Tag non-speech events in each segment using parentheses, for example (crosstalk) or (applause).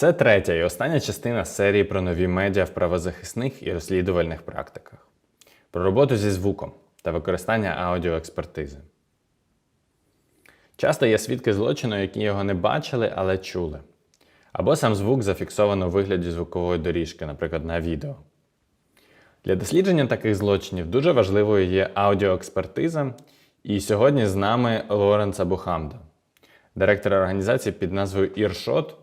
Це третя і остання частина серії про нові медіа в правозахисних і розслідувальних практиках, про роботу зі звуком та використання аудіоекспертизи. Часто є свідки злочину, які його не бачили, але чули. Або сам звук зафіксовано у вигляді звукової доріжки, наприклад, на відео. Для дослідження таких злочинів дуже важливою є аудіоекспертиза, і сьогодні з нами Лоренц Абухамда, директор організації під назвою Іршот.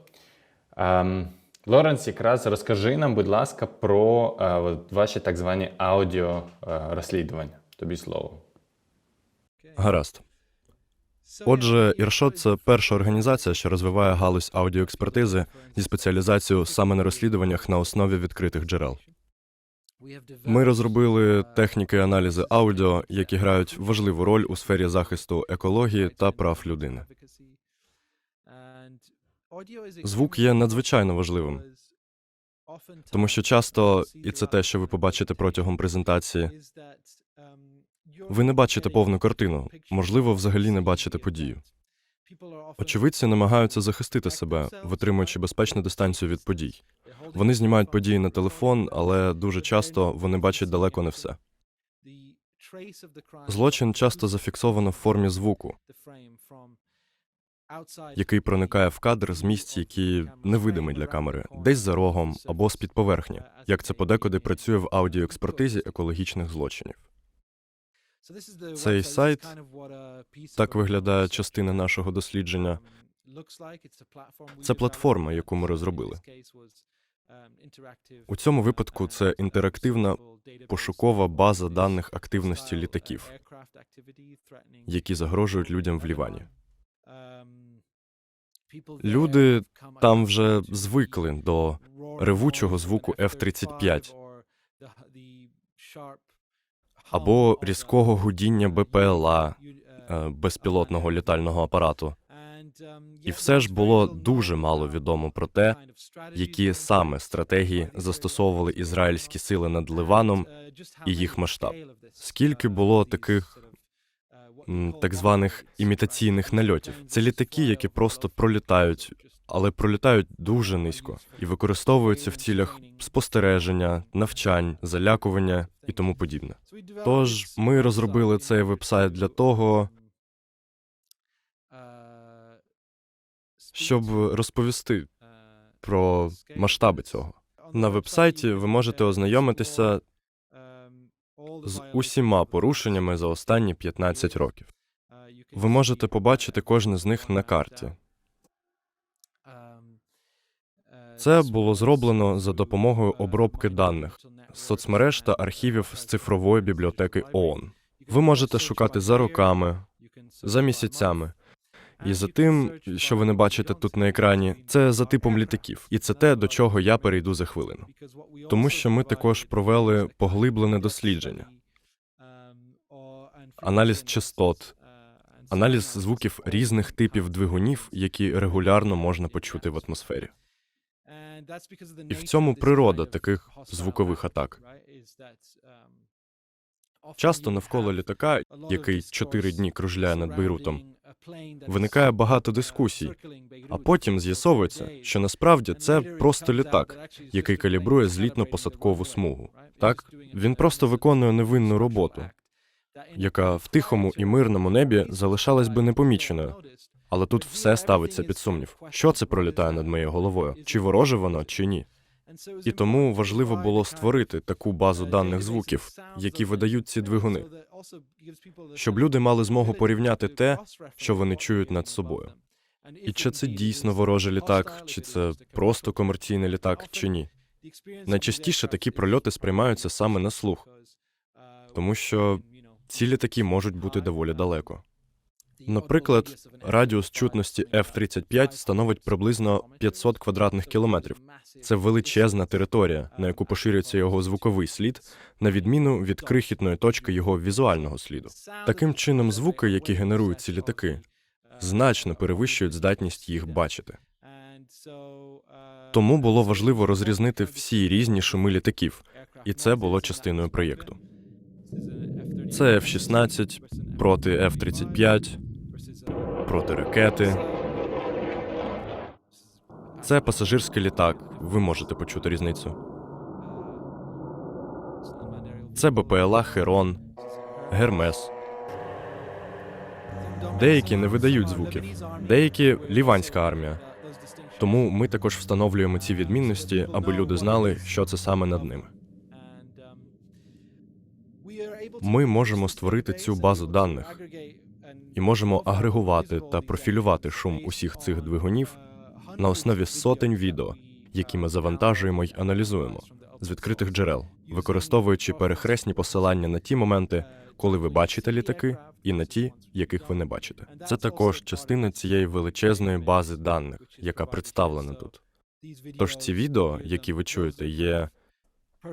Ем, Лоренц, якраз розкажи нам, будь ласка, про е, ваші так звані аудіорозслідування. Тобі слово. Гаразд. Отже, Іршот це перша організація, що розвиває галузь аудіоекспертизи зі спеціалізацією саме на розслідуваннях на основі відкритих джерел. Ми розробили техніки аналізи аудіо, які грають важливу роль у сфері захисту екології та прав людини. Звук є надзвичайно важливим, тому що часто, і це те, що ви побачите протягом презентації, ви не бачите повну картину, можливо, взагалі не бачите подію. Очевидці намагаються захистити себе, витримуючи безпечну дистанцію від подій. Вони знімають події на телефон, але дуже часто вони бачать далеко не все. Злочин часто зафіксовано в формі звуку, який проникає в кадр з місць, які невидимі для камери, десь за рогом або з-під поверхні, як це подекуди працює в аудіоекспертизі екологічних злочинів. Цей сайт Так виглядає частина нашого дослідження. Це платформа, яку ми розробили. У цьому випадку це інтерактивна пошукова база даних активності літаків, які загрожують людям в Лівані. Люди там вже звикли до ревучого звуку F-35 або різкого гудіння БПЛА е, безпілотного літального апарату. І все ж було дуже мало відомо про те, які саме стратегії застосовували ізраїльські сили над Ливаном і їх масштаб. Скільки було таких так званих імітаційних нальотів? Це літаки, які просто пролітають, але пролітають дуже низько і використовуються в цілях спостереження, навчань, залякування і тому подібне. Тож ми розробили цей вебсайт для того, щоб розповісти про масштаби цього. На вебсайті ви можете ознайомитися з усіма порушеннями за останні 15 років. Ви можете побачити кожне з них на карті. Це було зроблено за допомогою обробки даних з соцмереж та архівів з цифрової бібліотеки ООН. Ви можете шукати за роками, за місяцями. І за тим, що ви не бачите тут на екрані, це за типом літаків, і це те, до чого я перейду за хвилину. Тому що ми також провели поглиблене дослідження, аналіз частот, аналіз звуків різних типів двигунів, які регулярно можна почути в атмосфері. І в цьому природа таких звукових атак. Часто навколо літака, який чотири дні кружляє над Бейрутом, виникає багато дискусій, а потім з'ясовується, що насправді це просто літак, який калібрує злітно-посадкову смугу. Так він просто виконує невинну роботу, яка в тихому і мирному небі залишалась би непоміченою. Але тут все ставиться під сумнів. Що це пролітає над моєю головою? Чи вороже воно, чи ні? І тому важливо було створити таку базу даних звуків, які видають ці двигуни, щоб люди мали змогу порівняти те, що вони чують над собою. І чи це дійсно ворожий літак, чи це просто комерційний літак, чи ні. Найчастіше такі прольоти сприймаються саме на слух, тому що ці літаки можуть бути доволі далеко. Наприклад, радіус чутності F-35 становить приблизно 500 квадратних кілометрів. Це величезна територія, на яку поширюється його звуковий слід, на відміну від крихітної точки його візуального сліду. Таким чином, звуки, які генерують ці літаки, значно перевищують здатність їх бачити. Тому було важливо розрізнити всі різні шуми літаків, і це було частиною проєкту. Це F-16 проти F-35, проти ракети. Це пасажирський літак. Ви можете почути різницю. Це БПЛА Херон, Гермес. Деякі не видають звуків, деякі ліванська армія. Тому ми також встановлюємо ці відмінності, аби люди знали, що це саме над ними. Ми можемо створити цю базу даних І можемо агрегувати та профілювати шум усіх цих двигунів на основі сотень відео, які ми завантажуємо й аналізуємо з відкритих джерел, використовуючи перехресні посилання на ті моменти, коли ви бачите літаки, і на ті, яких ви не бачите. Це також частина цієї величезної бази даних, яка представлена тут. Тож ці відео, які ви чуєте, є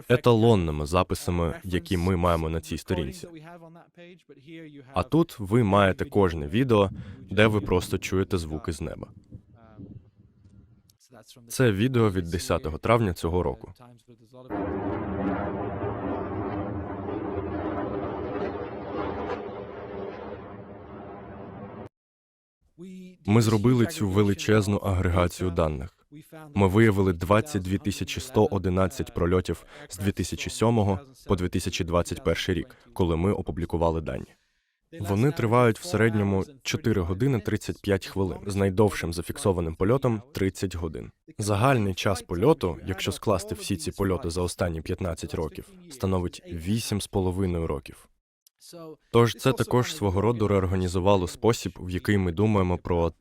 еталонними записами, які ми маємо на цій сторінці. А тут ви маєте кожне відео, де ви просто чуєте звуки з неба. Це відео від 10 травня цього року. Ми зробили цю величезну агрегацію даних. Ми виявили 22 тисячі 111 прольотів з 2007 по 2021 рік, коли ми опублікували дані. Вони тривають в середньому 4 години 35 хвилин, з найдовшим зафіксованим польотом 30 годин. Загальний час польоту, якщо скласти всі ці польоти за останні 15 років, становить 8,5 років. Тож це також свого роду реорганізувало спосіб, в який ми думаємо про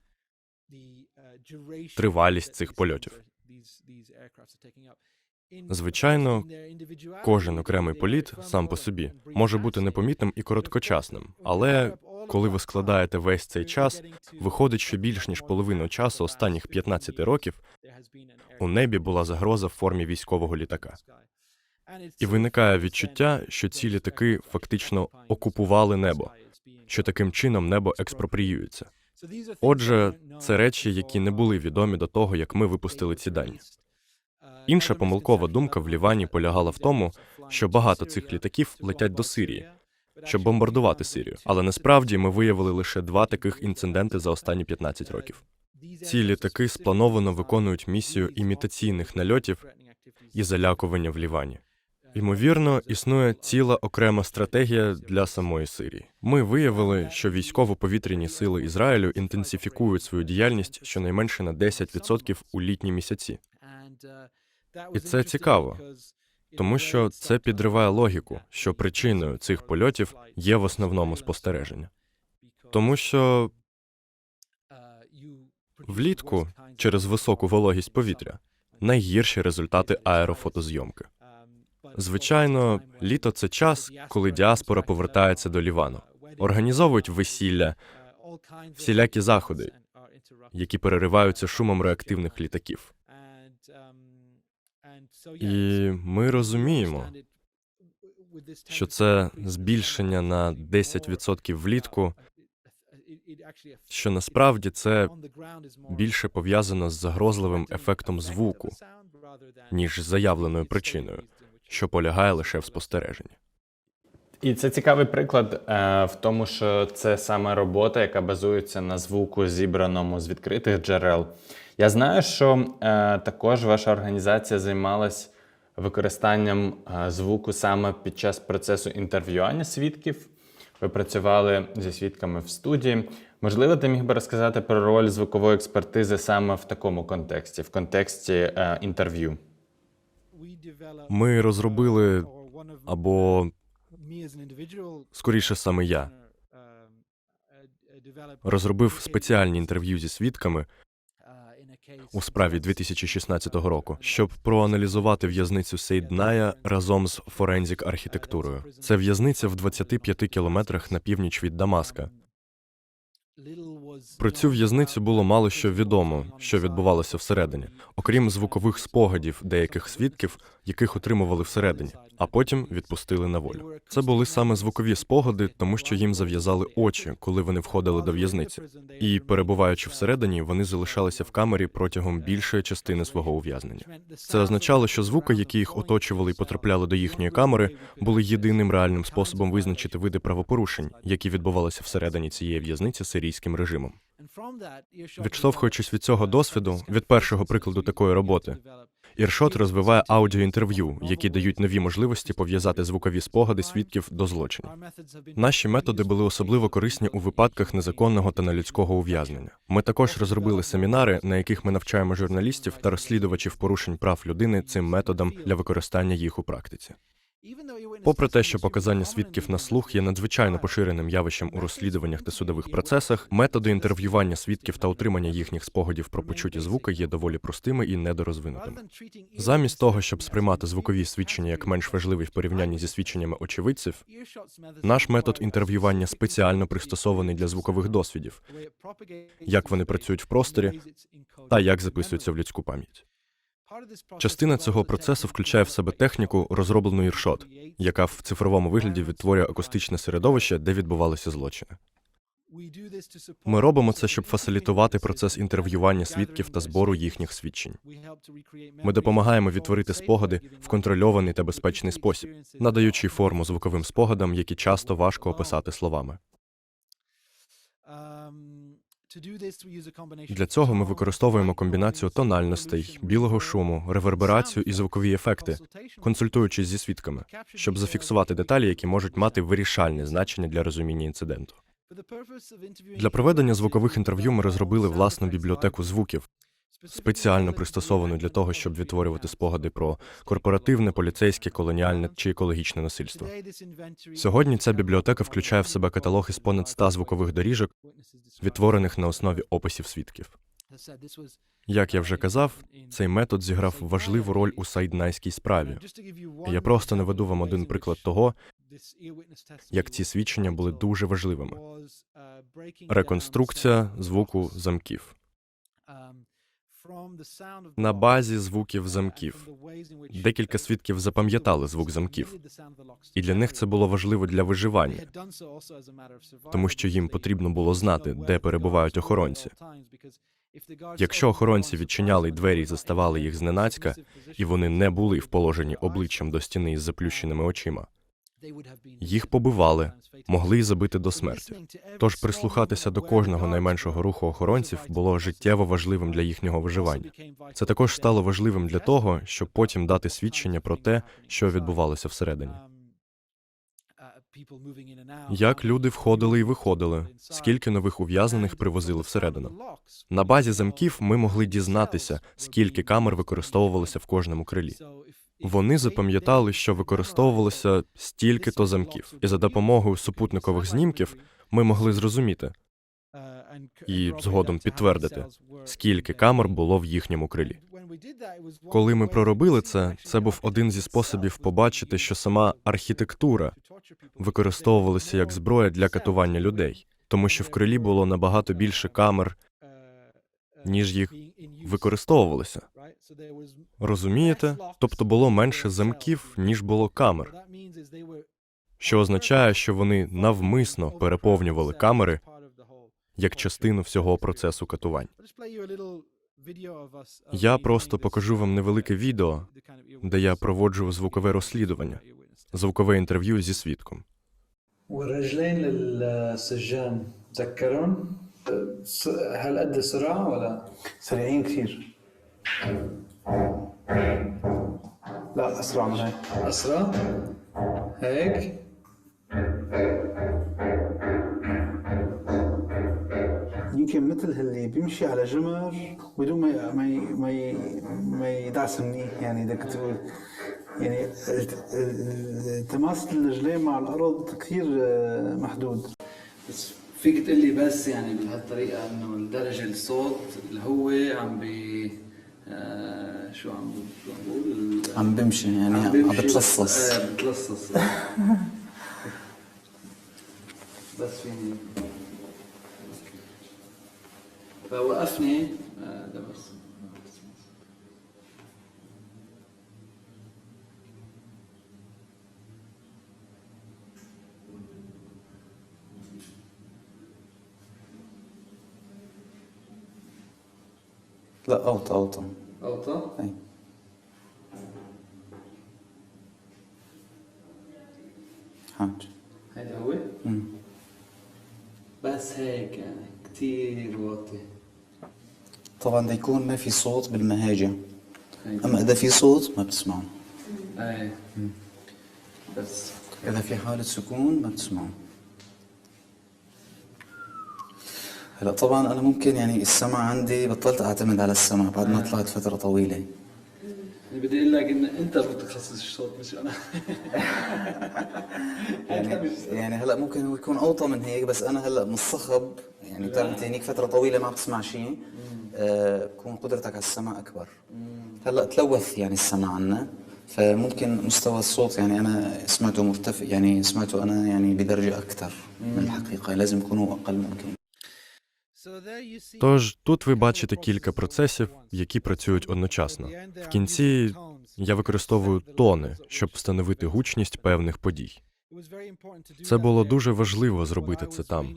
тривалість цих польотів. Звичайно, кожен окремий політ сам по собі може бути непомітним і короткочасним, але коли ви складаєте весь цей час, виходить, що більш ніж половину часу останніх 15 років у небі була загроза в формі військового літака. І виникає відчуття, що ці літаки фактично окупували небо, що таким чином небо експропріюється. Отже, це речі, які не були відомі до того, як ми випустили ці дані. Інша помилкова думка в Лівані полягала в тому, що багато цих літаків летять до Сирії, щоб бомбардувати Сирію. Але насправді ми виявили лише два таких інциденти за останні 15 років. Ці літаки сплановано виконують місію імітаційних нальотів і залякування в Лівані. Ймовірно, існує ціла окрема стратегія для самої Сирії. Ми виявили, що військово-повітряні сили Ізраїлю інтенсифікують свою діяльність щонайменше на 10% у літні місяці. І це цікаво, тому що це підриває логіку, що причиною цих польотів є в основному спостереження. Тому що влітку через високу вологість повітря найгірші результати аерофотозйомки. Звичайно, літо це час, коли діаспора повертається до Лівану, організовують весілля, всілякі заходи, які перериваються шумом реактивних літаків. І ми розуміємо, що це збільшення на 10% влітку, що насправді це більше пов'язано з загрозливим ефектом звуку, ніж з заявленою причиною, що полягає лише в спостереженні. І це цікавий приклад е, в тому, що це саме робота, яка базується на звуку, зібраному з відкритих джерел. Я знаю, що е, також ваша організація займалась використанням е, звуку саме під час процесу інтерв'ювання свідків. Ви працювали зі свідками в студії. Можливо, ти міг би розказати про роль звукової експертизи саме в такому контексті, в контексті е, інтерв'ю. Ми розробили або скоріше саме я розробив спеціальні інтерв'ю зі свідками у справі 2016 року, щоб проаналізувати в'язницю Сейдная разом з форензік архітектурою. Це в'язниця в 25 кілометрах на північ від Дамаска. Про цю в'язницю було мало що відомо, що відбувалося всередині, окрім звукових спогадів деяких свідків, яких отримували всередині, а потім відпустили на волю. Це були саме звукові спогади, тому що їм зав'язали очі, коли вони входили до в'язниці. І перебуваючи всередині, вони залишалися в камері протягом більшої частини свого ув'язнення. Це означало, що звуки, які їх оточували і потрапляли до їхньої камери, були єдиним реальним способом визначити види правопорушень, які відбувалися всередині цієї в'язниці нігерійським режимом. Відштовхуючись від цього досвіду, від першого прикладу такої роботи, Іршот розвиває аудіоінтерв'ю, які дають нові можливості пов'язати звукові спогади свідків до злочинів. Наші методи були особливо корисні у випадках незаконного та нелюдського ув'язнення. Ми також розробили семінари, на яких ми навчаємо журналістів та розслідувачів порушень прав людини цим методам для використання їх у практиці. Попри те, що показання свідків на слух є надзвичайно поширеним явищем у розслідуваннях та судових процесах, методи інтерв'ювання свідків та отримання їхніх спогадів про почуті звуки є доволі простими і недорозвинутими. Замість того, щоб сприймати звукові свідчення як менш важливі в порівнянні зі свідченнями очевидців, наш метод інтерв'ювання спеціально пристосований для звукових досвідів, як вони працюють в просторі та як записуються в людську пам'ять. Частина цього процесу включає в себе техніку, розроблену Іршот, яка в цифровому вигляді відтворює акустичне середовище, де відбувалися злочини. Ми робимо це, щоб фасилітувати процес інтерв'ювання свідків та збору їхніх свідчень. Ми допомагаємо відтворити спогади в контрольований та безпечний спосіб, надаючи форму звуковим спогадам, які часто важко описати словами. Для цього ми використовуємо комбінацію тональностей, білого шуму, реверберацію і звукові ефекти, консультуючись зі свідками, щоб зафіксувати деталі, які можуть мати вирішальне значення для розуміння інциденту. Для проведення звукових інтерв'ю ми розробили власну бібліотеку звуків, спеціально пристосовану для того, щоб відтворювати спогади про корпоративне, поліцейське, колоніальне чи екологічне насильство. Сьогодні ця бібліотека включає в себе каталог із понад 100 звукових доріжок, відтворених на основі описів свідків. Як я вже казав, цей метод зіграв важливу роль у сайднайській справі. Я просто наведу вам один приклад того, як ці свідчення були дуже важливими. Реконструкція звуку замків. На базі звуків замків. Декілька свідків запам'ятали звук замків, і для них це було важливо для виживання, тому що їм потрібно було знати, де перебувають охоронці. Якщо охоронці відчиняли двері і заставали їх зненацька, і вони не були в положенні обличчям до стіни із заплющеними очима, їх побивали, могли й забити до смерті. Тож прислухатися до кожного найменшого руху охоронців було життєво важливим для їхнього виживання. Це також стало важливим для того, щоб потім дати свідчення про те, що відбувалося всередині. Як люди входили і виходили, скільки нових ув'язнених привозили всередину. На базі замків ми могли дізнатися, скільки камер використовувалося в кожному крилі. Вони запам'ятали, що використовувалося стільки-то замків, і за допомогою супутникових знімків ми могли зрозуміти і згодом підтвердити, скільки камер було в їхньому крилі. Коли ми проробили це, це був один зі способів побачити, що сама архітектура використовувалася як зброя для катування людей, тому що в крилі було набагато більше камер, ніж їх використовувалося. Розумієте? Тобто було менше замків, ніж було камер, що означає, що вони навмисно переповнювали камери як частину всього процесу катувань. Я просто покажу вам невелике відео, де я проводжу звукове розслідування, звукове інтерв'ю зі свідком. والرجلين للسجان تذكرهم س- هالقد سرعة ولا؟ سريعين كثير لا أسرع من هيك أسرع؟ هيك؟ يمكن مثل اللي بيمشي على جمر بدون ما ما ما ما يدعس منيح يعني بدك تقول يعني تماس الرجلين مع الأرض كثير آه، محدود بس فيك تقول لي بس يعني بهالطريقة إنه الدرجة الصوت اللي هو عم بي آه شو عم بقول؟ عم بمشي يعني عم بتلصص. آه بتلصص. (laughs) بس فيني. فوقفني. آه ده بس. لا أوطى أوطى. أوطى؟ أي. حاج. هيدا هو؟ مم. بس هيك يعني كتير واطي. طبعا بده يكون ما في صوت بالمهاجة. أما إذا في صوت ما بتسمعه. إيه بس. إذا في حالة سكون ما بتسمعه. هلا طبعا أنا ممكن يعني السمع عندي بطلت أعتمد على السمع بعد ما طلعت فترة طويلة. اللي بدي أقول لك ان أنت متخصص الصوت مش أنا. (laughs) يعني يعني هلا ممكن هو يكون أوطى من هيك بس أنا هلا من الصخب يعني بتعرف هنيك فترة طويلة ما عم تسمع شيء آه بكون قدرتك على السمع أكبر. هلا تلوث يعني السمع عنا فممكن مستوى الصوت يعني أنا سمعته مرتفع يعني سمعته أنا يعني بدرجة أكثر من الحقيقة لازم يكونوا أقل ممكن. Тож тут ви бачите кілька процесів, які працюють одночасно. В кінці я використовую тони, щоб встановити гучність певних подій. Це було дуже важливо зробити це там,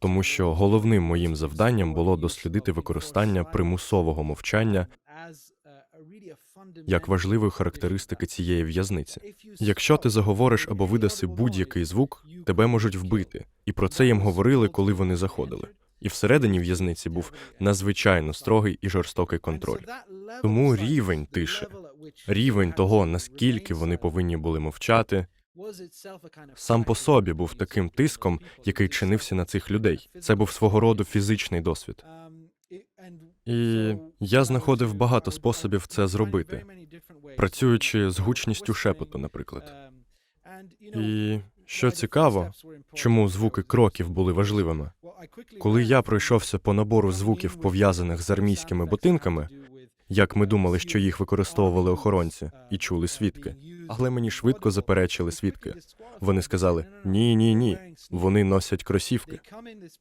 тому що головним моїм завданням було дослідити використання примусового мовчання як важливої характеристики цієї в'язниці. Якщо ти заговориш або видаси будь-який звук, тебе можуть вбити, і про це їм говорили, коли вони заходили. І всередині в'язниці був надзвичайно строгий і жорстокий контроль. Тому рівень тиші, рівень того, наскільки вони повинні були мовчати, сам по собі був таким тиском, який чинився на цих людей. Це був свого роду фізичний досвід. І я знаходив багато способів це зробити, працюючи з гучністю шепоту, наприклад. І що цікаво, чому звуки кроків були важливими. Коли я пройшовся по набору звуків, пов'язаних з армійськими ботинками, як ми думали, що їх використовували охоронці і чули свідки. Але мені швидко заперечили свідки. Вони сказали: ні, ні, ні. Вони носять кросівки.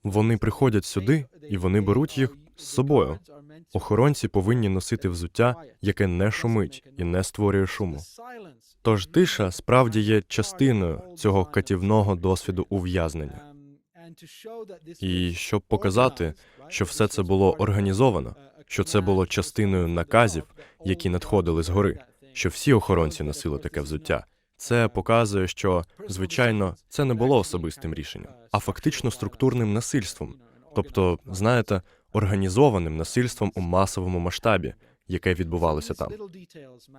Вони приходять сюди і вони беруть їх з собою. Охоронці повинні носити взуття, яке не шумить і не створює шуму. Тож тиша справді є частиною цього катівного досвіду ув'язнення. І щоб показати, що все це було організовано, що це було частиною наказів, які надходили згори, що всі охоронці носили таке взуття. Це показує, що звичайно це не було особистим рішенням, а фактично структурним насильством, тобто, знаєте, організованим насильством у масовому масштабі, яке відбувалося там.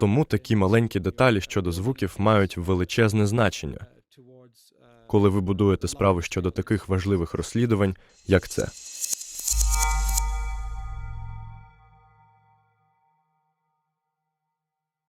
Тому такі маленькі деталі щодо звуків мають величезне значення, коли ви будуєте справи щодо таких важливих розслідувань, як це.